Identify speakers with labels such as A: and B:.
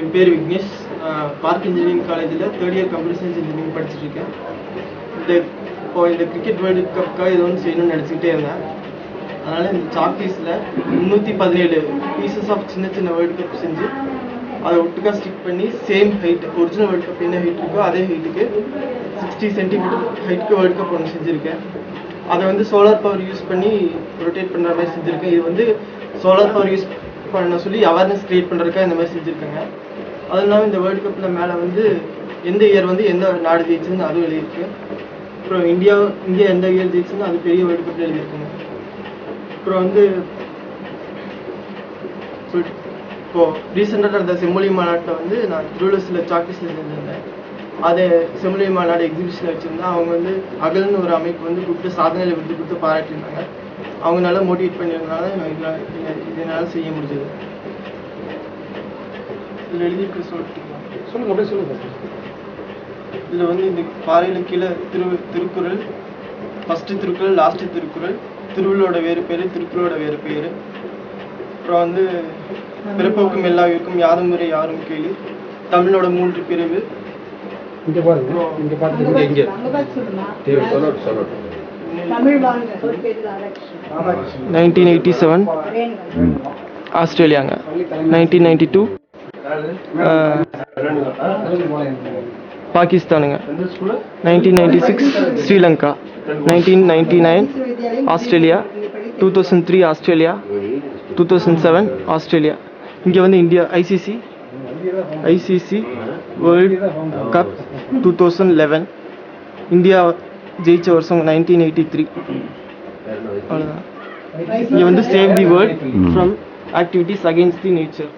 A: என் பேர் Vignesh. Park engineering காலேஜில் third year computer science engineering படிச்சுட்டு இந்த இப்போ இந்த கிரிக்கெட் வேர்ல்டு கப்புக்காக இது ஒன்று செய்யணும்னு நினச்சிக்கிட்டே இருந்தேன். அதனால் இந்த சாக்பீஸில் முந்நூற்றி பதினேழு பீசஸ் ஆஃப் சின்ன சின்ன வேர்ல்டு கப் செஞ்சு அதை ஒட்டுக்காக ஸ்டிக் பண்ணி same height original world cup என்ன ஹைட் இருக்கோ அதே ஹைட்டுக்கு சிக்ஸ்டி சென்டிமீட்டர் ஹைட்டுக்கு வேர்ல்டு கப் ஒன்று செஞ்சுருக்கேன். அதை வந்து சோலார் பவர் யூஸ் பண்ணி ரொட்டேட் பண்ணுற மாதிரி செஞ்சுருக்கேன். இது வந்து சோலார் பவர் யூஸ் பண்ண சொல்லி அவேர்னஸ் கிரியேட் பண்ணுறதுக்காக இந்த மாதிரி செஞ்சுருக்காங்க. அது இல்லாமல் இந்த வேர்ல்டு கப்பில் மேலே வந்து எந்த இயர் வந்து எந்த நாடு ஜெயிச்சுன்னு அதுவும் எழுதியிருக்கு. அப்புறம் இந்தியா இந்தியா எந்த இயர் ஜெயிச்சுன்னு அது பெரிய வேர்ல்டு கப்பில் எழுதியிருக்காங்க அப்புறம் வந்து இப்போது இப்போ ரீசெண்டாக நடந்த செம்மொழி மாநாட்டில் வந்து நான் திருவள்ளூரில் சாக்பீஸில் செஞ்சிருந்தேன். அதை செம்மொழி மாநாடு எக்ஸிபிஷனில் வச்சுருந்தேன். அவங்க வந்து அகல்னு ஒரு அமைப்பு வந்து கூப்பிட்டு சாதனையில் விட்டு கொடுத்து பாராட்டியிருந்தாங்க. அவங்க நல்லா மோட்டிவேட் பண்ணியிருந்தனால நான் இதனால் இதனால் செய்ய முடிஞ்சது. இதில் எழுதியிருக்க சொல்லிட்டீங்களா
B: சொல்லுங்க அப்படியே சொல்லுங்க.
A: இதில் வந்து இந்த பாறையில் கீழே திரு திருக்குறள் ஃபஸ்ட்டு திருக்குறள் லாஸ்ட்டு திருக்குறள் திருவள்ளோட வேறு பேர் திருக்குறளோட வேறு பேர். அப்புறம் வந்து பிறப்போக்கும் எல்லா உயிருக்கும் யாதும் முறை யாரும் கேளு. தமிழோட மூன்று பிரிவு.
B: இங்க பாருங்க இங்க பார்த்து இங்க இங்க.
C: சொல்லட்டும் சொல்லட்டும்.
A: Nineteen eighty seven. ஆஸ்திரேலியாங்க. Nineteen ninety two. பாகிஸ்தானுங்க. Nineteen ninety six Sri Lanka. Nineteen ninety nine Australia. Two thousand three Australia. Two thousand seven Australia. இங்கே வந்து India ICC. ICC world cup two thousand eleven India ஜெயிச்ச வருஷம் nineteen eighty three அவ்வளோதான் இங்கே வந்து save the world from activities against the nature